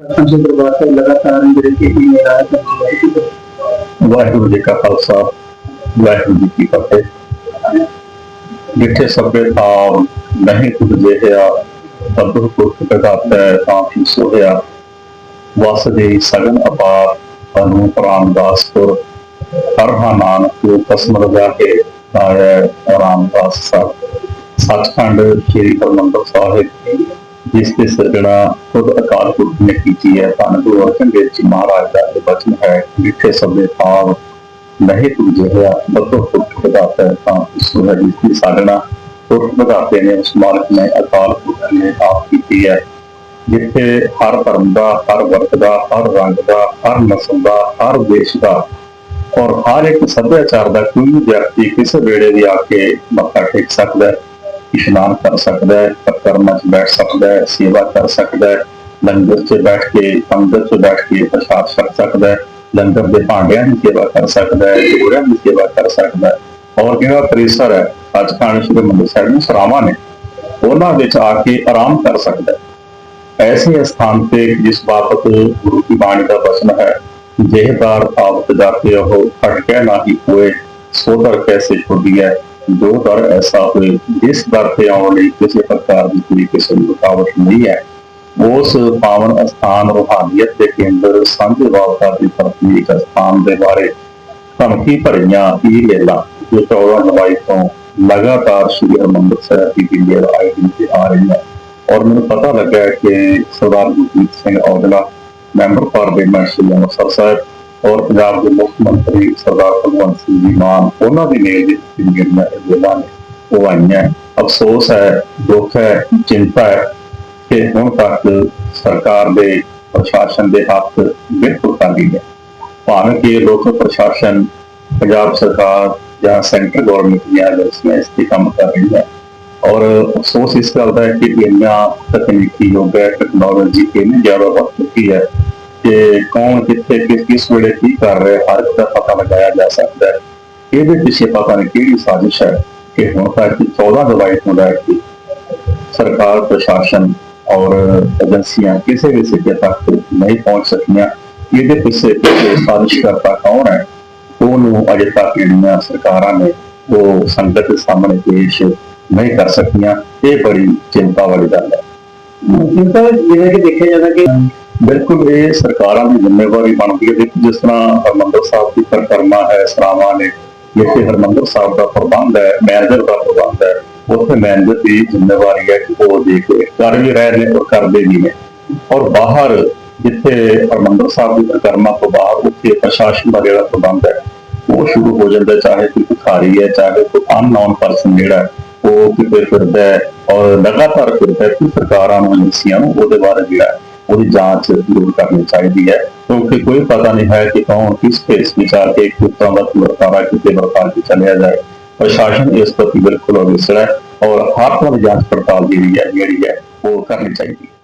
ਸੰਜੇ ਪਰਿਵਾਰ ਤੋਂ ਲਗਾਤਾਰ ਜਿਹੜੇ ਕਿ ਇਹ ਮੇਰਾ ਵਾਹਿਗੁਰੂ ਜੀ ਕਾ ਖਾਲਸਾ, ਵਾਹਿਗੁਰੂ ਜੀ ਕੀ ਫਤਿਹ। ਜਿੱਥੇ ਸਭੇ ਭਾਵ ਨਹੀਂ ਕੁਝ ਜਿਹਾ ਤਬੁਰ ਪੁਰਖ ਪ੍ਰਗਾਤੈ ਤਾਂ ਕੀ ਸੋਹਿਆ। ਵਸ ਦੇ ਸਗਨ ਅਪਾਰ ਅਨੂ ਰਾਮਦਾਸਪੁਰ ਹਰ ਨਾਨਕ ਕੋ ਕਸਮ ਲਗਾ ਕੇ ਆਇਆ ਰਾਮਦਾਸ ਸਾਹਿਬ। ਸੱਚਖੰਡ ਸ੍ਰੀ ਹਰਿਮੰਦਰ ਸਾਹਿਬ ਜਿਸ ਤੇ ਸਿਰਜਣਾ ਖੁਦ ਅਕਾਲ ਪੁਰਖ ਨੇ ਕੀਤੀ ਹੈ। ਧੰਨ ਗੁਰੂ ਅਰਜਨ ਦੇਵ ਜੀ ਮਹਾਰਾਜ ਦਾ ਇਹ ਬਚਨ ਹੈ ਜਿੱਥੇ ਸਭੇ ਭਾਵ ਨਹੀਂ ਤੂੰ ਜਿਹੜਾ ਪੁਰਖ ਵਧਾਤਾ ਹੈ, ਤਾਂ ਇਸ ਨੂੰ ਹੈ ਜਿਸ ਦੀ ਸਾਧਨਾ ਪੁਰਖ ਵਧਾਤੇ ਨੇ, ਉਸ ਮਾਲਕ ਨੇ ਅਕਾਲ ਪੁਰਖ ਨੇ ਆਪ ਕੀਤੀ ਹੈ। ਜਿੱਥੇ ਹਰ ਧਰਮ ਦਾ, ਹਰ ਵਰਗ ਦਾ, ਹਰ ਰੰਗ ਦਾ, ਹਰ ਨਸਲ ਦਾ, ਹਰ ਦੇਸ਼ ਦਾ ਔਰ ਹਰ ਇੱਕ ਸੱਭਿਆਚਾਰ ਦਾ ਕੋਈ ਵਿਅਕਤੀ ਕਿਸੇ ਵੇਲੇ ਵੀ ਆ ਕੇ ਮੱਥਾ ਟੇਕ ਸਕਦਾ ਹੈ। ਇਸ਼ਨਾਨ ਕਰ ਸਕਦਾ ਹੈ ਕਰਮਾਂ 'ਚ ਬੈਠ ਸਕਦਾ ਹੈ ਸੇਵਾ ਕਰ ਸਕਦਾ ਹੈ ਲੰਗਰ 'ਚ ਬੈਠ ਕੇ ਪੰਗਤ 'ਚ ਬੈਠ ਕੇ ਪ੍ਰਸ਼ਾਦ ਛਕ ਸਕਦਾ ਹੈ ਲੰਗਰ ਦੇ ਭਾਂਡਿਆਂ ਦੀ ਸੇਵਾ ਕਰ ਸਕਦਾ ਹੈ ਜੋੜਿਆਂ ਦੀ ਸੇਵਾ ਕਰ ਸਕਦਾ ਹੈ ਔਰ ਜਿਹੜਾ ਪਰਿਸਰ ਹੈ ਅੱਜ ਖਾਨ ਸ਼੍ਰੀ ਮੰਦਰ ਸਾਹਿਬ ਨੂੰ ਸਰਾਵਾਂ ਨੇ ਉਹਨਾਂ ਵਿੱਚ ਆ ਕੇ ਆਰਾਮ ਕਰ ਸਕਦਾ ਹੈ ਐਸੇ ਸਥਾਨ ਤੇ ਜਿਸ ਬਾਬਤ ਗੁਰੂ ਕੀ ਬਾਣੀ ਦਾ ਬਚਨ ਹੈ ਜਿਹਦਾਰ ਆਵਤ ਜਾਤੇ ਉਹ ਖਟਕੇ ਨਾਹੀ ਹੋਏ ਸੋ ਦਰ ਕੈਸੇ ਛੋੜੀ ਹੈ ਜੋ ਦਰ ਐਸਾ ਹੋਏ, ਜਿਸ ਦਰ ਤੇ ਆਉਣ ਲਈ ਕਿਸੇ ਪ੍ਰਕਾਰ ਦੀ ਕੋਈ ਕਿਸੇ ਦੀ ਰੁਕਾਵਟ ਨਹੀਂ ਹੈ। ਉਸ ਪਾਵਨ ਅਸਥਾਨ ਰੂਹਾਨੀਅਤ ਦੇ ਕੇਂਦਰ ਸਾਂਝੇ ਦੀ ਧਰਤੀ ਇੱਕ ਸਥਾਨ ਦੇ ਬਾਰੇ ਧਮਕੀ ਭਰੀਆਂ ਇਹ ਵੇਲਾ ਜੋ 14 ਜੁਲਾਈ ਤੋਂ ਲਗਾਤਾਰ ਸ਼੍ਰੀ ਹਰਿਮੰਦਰ ਸਾਹਿਬ ਦੀ ਦਿੱਲੀ ਆਈ ਤੇ ਆ ਰਹੀ ਹੈ ਔਰ ਮੈਨੂੰ ਪਤਾ ਲੱਗਾ ਕਿ ਸਰਦਾਰ ਗੁਰਜੀਤ ਸਿੰਘ ਔਜਲਾ ਮੈਂਬਰ ਪਾਰਲੀਮੈਂਟ ਸ਼੍ਰੀ ਅੰਮ੍ਰਿਤਸਰ ਸਾਹਿਬ ਔਰ ਪੰਜਾਬ ਦੇ ਮੁੱਖ ਮੰਤਰੀ ਸਰਦਾਰ ਭਗਵੰਤ ਸਿੰਘ ਜੀ ਮਾਨ, ਉਹਨਾਂ ਦੀ ਮੇਲ ਦੇ ਜਿਹੜੀਆਂ ਇਹ ਗੱਲਾਂ ਨੇ ਉਹ ਆਈਆਂ ਅਫਸੋਸ ਹੈ, ਦੁੱਖ ਹੈ, ਚਿੰਤਾ ਹੈ ਕਿ ਹੁਣ ਤੱਕ ਸਰਕਾਰ ਦੇ ਪ੍ਰਸ਼ਾਸਨ ਦੇ ਹੱਥ ਬਿਲਕੁਲ ਖਾਲੀ ਹੈ। ਭਾਵੇਂ ਕਿ ਲੋਕ ਪ੍ਰਸ਼ਾਸਨ, ਪੰਜਾਬ ਸਰਕਾਰ ਜਾਂ ਸੈਂਟਰ ਗਵਰਨਮੈਂਟ ਦੀਆਂ ਏਜੰਸੀਆਂ ਇਸ ਤੇ ਕੰਮ ਕਰ ਰਹੀਆਂ ਔਰ ਅਫਸੋਸ ਇਸ ਗੱਲ ਦਾ ਹੈ ਕਿ ਇੰਨਾ ਤਕਨੀਕੀ ਯੋਗ ਹੈ ਟੈਕਨੋਲੋਜੀ ਇੰਨੀ ਜ਼ਿਆਦਾ ਵੱਧ ਚੁੱਕੀ ਹੈ ਕਿ ਕੌਣ ਕਿੱਥੇ ਕਿਸ ਕਿਸ ਵੇਲੇ ਕੀ ਕਰ ਰਿਹਾ, ਹਰ ਇੱਕ ਦਾ ਪਤਾ ਲਗਾਇਆ ਜਾ ਸਕਦਾ ਹੈ। ਇਹਦੇ ਪਿੱਛੇ ਪਤਾ ਨਹੀਂ ਕਿਹੜੀ ਸਾਜ਼ਿਸ਼ ਹੈ ਕਿ ਹੁਣ ਤੱਕ 14 ਜੁਲਾਈ ਤੋਂ ਲੈ ਕੇ ਸਰਕਾਰ, ਪ੍ਰਸ਼ਾਸਨ ਔਰ ਏਜੰਸੀਆਂ ਕਿਸੇ ਵੀ ਸਿੱਟੇ ਤੱਕ ਨਹੀਂ ਪਹੁੰਚ ਸਕੀਆਂ। ਇਹਦੇ ਪਿੱਛੇ ਪਿੱਛੇ ਸਾਜ਼ਿਸ਼ ਕਰਤਾ ਕੌਣ ਹੈ? ਉਹਨੂੰ ਅਜੇ ਤੱਕ ਜਿਹੜੀਆਂ ਸਰਕਾਰਾਂ ਨੇ ਉਹ ਸੰਗਤ ਦੇ ਸਾਹਮਣੇ ਪੇਸ਼ ਨਹੀਂ ਕਰ ਸਕੀਆਂ। ਇਹ ਬੜੀ ਚਿੰਤਾ ਵਾਲੀ ਗੱਲ ਹੈ। ਜਿੰਦਾ ਜਿਵੇਂ ਕਿ ਦੇਖਿਆ ਜਾਂਦਾ ਕਿ ਬਿਲਕੁਲ, ਇਹ ਸਰਕਾਰਾਂ ਦੀ ਜ਼ਿੰਮੇਵਾਰੀ ਬਣਦੀ ਹੈ। ਦੇਖੋ, ਜਿਸ ਤਰ੍ਹਾਂ ਹਰਮੰਦਰ ਸਾਹਿਬ ਦੀ ਪਰਿਕਰਮਾ ਹੈ, ਸਰਾਵਾਂ ਨੇ, ਜਿੱਥੇ ਹਰਮੰਦਰ ਸਾਹਿਬ ਦਾ ਪ੍ਰਬੰਧ ਹੈ, ਮੈਨੇਜਰ ਦਾ ਪ੍ਰਬੰਧ ਹੈ, ਉੱਥੇ ਮੈਨੇਜਰ ਦੀ ਜ਼ਿੰਮੇਵਾਰੀ ਹੈ ਕਿ ਉਹ ਦੇਖ ਕੇ ਕਰ ਵੀ ਰਹੇ ਨੇ ਔਰ ਕਰਦੇ ਵੀ ਨੇ। ਔਰ ਬਾਹਰ, ਜਿੱਥੇ ਹਰਮੰਦਰ ਸਾਹਿਬ ਦੀ ਪਰਿਕਰਮਾ ਤੋਂ ਬਾਅਦ ਉੱਥੇ ਪ੍ਰਸ਼ਾਸਨ ਦਾ ਜਿਹੜਾ ਪ੍ਰਬੰਧ ਹੈ, ਉਹ ਸ਼ੁਰੂ ਹੋ ਜਾਂਦਾ ਚਾਹੇ ਕੋਈ ਭਿਖਾਰੀ ਹੈ, ਚਾਹੇ ਕੋਈ ਅਨਨੋਨ ਪਰਸਨ ਜਿਹੜਾ ਉਹ ਕਿਤੇ ਫਿਰਦਾ ਹੈ ਔਰ ਲਗਾਤਾਰ ਫਿਰਦਾ ਹੈ। ਕਿ ਸਰਕਾਰਾਂ ਨੂੰ, ਏਜੰਸੀਆਂ ਨੂੰ ਉਹਦੇ ਬਾਰੇ ਜਿਹੜਾ ਉਹਦੀ ਜਾਂਚ ਜ਼ਰੂਰ ਕਰਨੀ ਚਾਹੀਦੀ ਹੈ, ਕਿਉਂਕਿ ਕੋਈ ਪਤਾ ਨਹੀਂ ਹੈ ਕਿ ਕੌਣ ਕਿਸ ਭੇਸ ਵਿਚਾਰ ਕੇ ਕਿਸ ਦਾ ਵਰਤਾਰਾ ਕਿਤੇ ਵਰਤਾ ਕੇ ਚਲਿਆ ਜਾਏ। ਪ੍ਰਸ਼ਾਸਨ ਇਸ ਪ੍ਰਤੀ ਬਿਲਕੁਲ ਅਵੇਸਰ ਹੈ ਔਰ ਹਰ ਤਰ੍ਹਾਂ ਦੀ ਜਾਂਚ ਪੜਤਾਲ ਜਿਹੜੀ ਹੈ ਜਿਹੜੀ ਹੈ, ਉਹ ਕਰਨੀ ਚਾਹੀਦੀ ਹੈ।